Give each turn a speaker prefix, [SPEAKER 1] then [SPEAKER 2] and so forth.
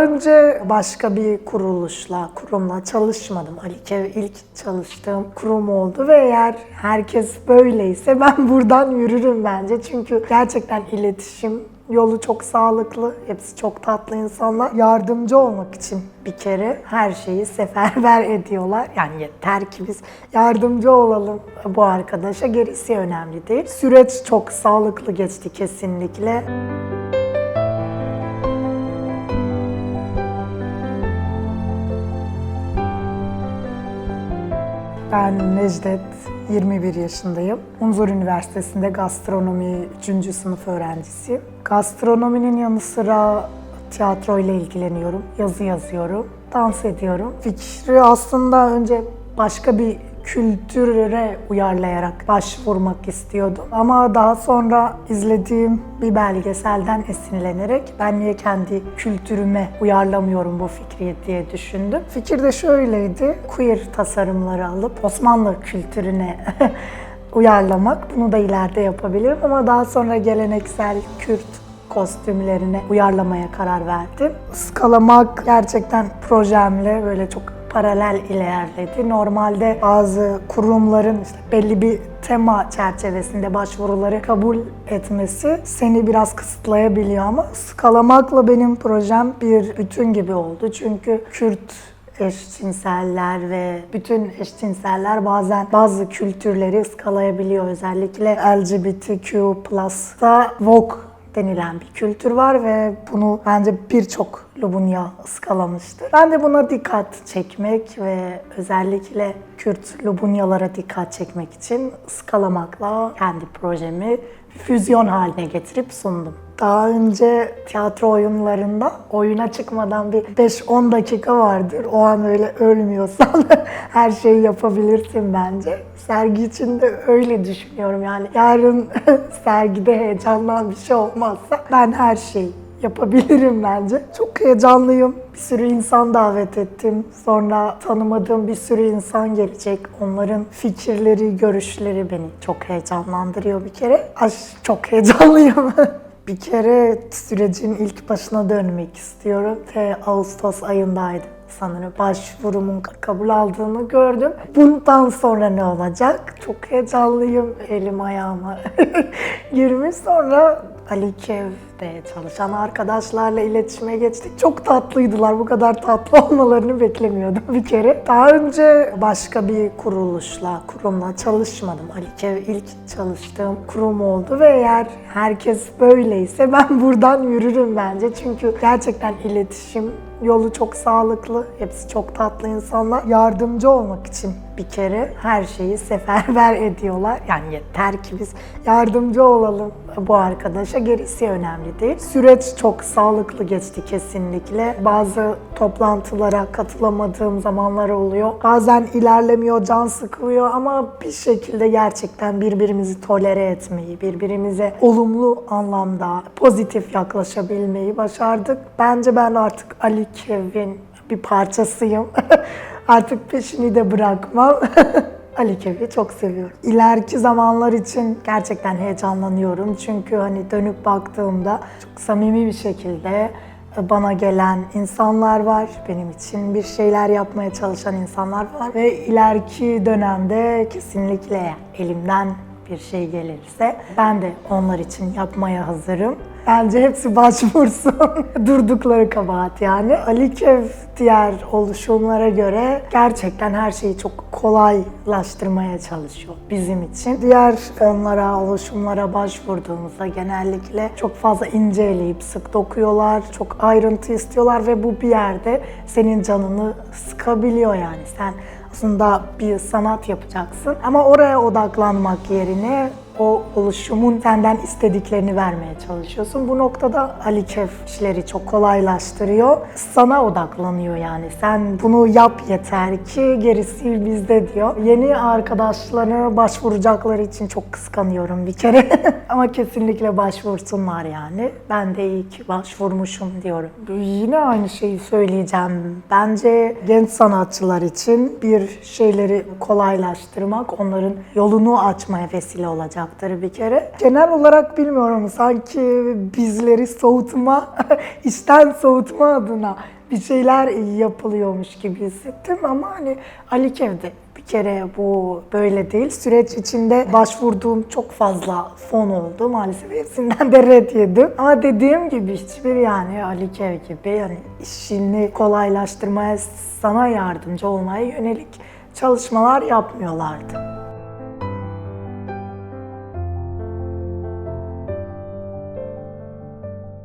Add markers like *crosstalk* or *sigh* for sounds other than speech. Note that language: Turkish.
[SPEAKER 1] önce başka bir kuruluşla, kurumla çalışmadım. Alikev ilk çalıştığım kurum oldu ve eğer herkes böyleyse ben *laughs* buradan yürürüm bence. Çünkü gerçekten iletişim yolu çok sağlıklı. Hepsi çok tatlı insanlar. Yardımcı olmak için bir kere her şeyi seferber *laughs* ediyorlar. Yani yeter ki biz yardımcı olalım bu arkadaşa. Gerisi önemli değil. Süreç çok sağlıklı geçti kesinlikle. Ben Necdet, 21 yaşındayım. Unzur Üniversitesi'nde gastronomi 3. sınıf öğrencisiyim. Gastronominin yanı sıra tiyatro ile ilgileniyorum, yazı yazıyorum, dans ediyorum. Fikri aslında önce başka bir kültüre uyarlayarak başvurmak istiyordum. Ama daha sonra izlediğim bir belgeselden esinlenerek ben niye kendi kültürüme uyarlamıyorum bu fikri diye düşündüm. Fikir de şöyleydi. Queer tasarımları alıp Osmanlı kültürüne *laughs* uyarlamak. Bunu da ileride yapabilirim ama daha sonra geleneksel Kürt kostümlerine uyarlamaya karar verdim. Skalamak gerçekten projemle böyle çok paralel ilerledi. Normalde bazı kurumların işte belli bir tema çerçevesinde başvuruları kabul etmesi seni biraz kısıtlayabiliyor ama skalamakla benim projem bir bütün gibi oldu. Çünkü Kürt eşcinseller ve bütün eşcinseller bazen bazı kültürleri ıskalayabiliyor. Özellikle LGBTQ+'da Vogue denilen bir kültür var ve bunu bence birçok Lubunya ıskalamıştır. Ben de buna dikkat çekmek ve özellikle Kürt Lubunyalara dikkat çekmek için ıskalamakla kendi projemi füzyon haline getirip sundum. Daha önce tiyatro oyunlarında oyuna çıkmadan bir 5-10 dakika vardır. O an öyle ölmüyorsan *laughs* her şeyi yapabilirsin bence. Sergi için de öyle düşünüyorum yani. Yarın *laughs* sergide heyecandan bir şey olmazsa ben her şeyi yapabilirim bence. Çok heyecanlıyım. Bir sürü insan davet ettim. Sonra tanımadığım bir sürü insan gelecek. Onların fikirleri, görüşleri beni çok heyecanlandırıyor bir kere. Ay çok heyecanlıyım. *laughs* bir kere sürecin ilk başına dönmek istiyorum. Ve Ağustos ayındaydı sanırım başvurumun kabul aldığını gördüm. Bundan sonra ne olacak? Çok heyecanlıyım. Elim ayağıma *laughs* girmiş. Sonra Ali Kev'de çalışan arkadaşlarla iletişime geçtik. Çok tatlıydılar. Bu kadar tatlı *laughs* olmalarını beklemiyordum bir kere. Daha önce başka bir kuruluşla, kurumla çalışmadım. Ali Kev ilk çalıştığım kurum oldu ve eğer herkes böyleyse ben buradan yürürüm bence. Çünkü gerçekten iletişim yolu çok sağlıklı. Hepsi çok tatlı insanlar. Yardımcı olmak için bir kere her şeyi seferber ediyorlar. Yani yeter ki biz yardımcı olalım bu arkadaşa. Gerisi önemli değil. Süreç çok sağlıklı geçti kesinlikle. Bazı toplantılara katılamadığım zamanlar oluyor. Bazen ilerlemiyor, can sıkılıyor ama bir şekilde gerçekten birbirimizi tolere etmeyi, birbirimize olumlu anlamda pozitif yaklaşabilmeyi başardık. Bence ben artık Ali Kevin bir parçasıyım. *laughs* Artık peşini de bırakmam. *laughs* Ali Kev'i çok seviyorum. İleriki zamanlar için gerçekten heyecanlanıyorum. Çünkü hani dönüp baktığımda çok samimi bir şekilde bana gelen insanlar var. Benim için bir şeyler yapmaya çalışan insanlar var. Ve ileriki dönemde kesinlikle elimden bir şey gelirse ben de onlar için yapmaya hazırım. Bence hepsi başvursun. *laughs* Durdukları kabahat yani. Alikev diğer oluşumlara göre gerçekten her şeyi çok kolaylaştırmaya çalışıyor bizim için. Diğer fonlara, oluşumlara başvurduğumuzda genellikle çok fazla inceleyip sık dokuyorlar, çok ayrıntı istiyorlar ve bu bir yerde senin canını sıkabiliyor yani. Sen aslında bir sanat yapacaksın ama oraya odaklanmak yerine o oluşumun senden istediklerini vermeye çalışıyorsun. Bu noktada Ali Kef işleri çok kolaylaştırıyor. Sana odaklanıyor yani. Sen bunu yap yeter ki gerisi bizde diyor. Yeni arkadaşlarına başvuracakları için çok kıskanıyorum bir kere. *laughs* Ama kesinlikle başvursunlar yani. Ben de iyi ki başvurmuşum diyorum. Yine aynı şeyi söyleyeceğim. Bence genç sanatçılar için bir şeyleri kolaylaştırmak onların yolunu açmaya vesile olacak olacaktır bir kere. Genel olarak bilmiyorum sanki bizleri soğutma, *laughs* işten soğutma adına bir şeyler yapılıyormuş gibi hissettim ama hani Ali Kev'de bir kere bu böyle değil. Süreç içinde başvurduğum çok fazla fon oldu. Maalesef hepsinden de red yedim. Ama dediğim gibi hiçbir yani Ali Kev gibi yani işini kolaylaştırmaya, sana yardımcı olmaya yönelik çalışmalar yapmıyorlardı.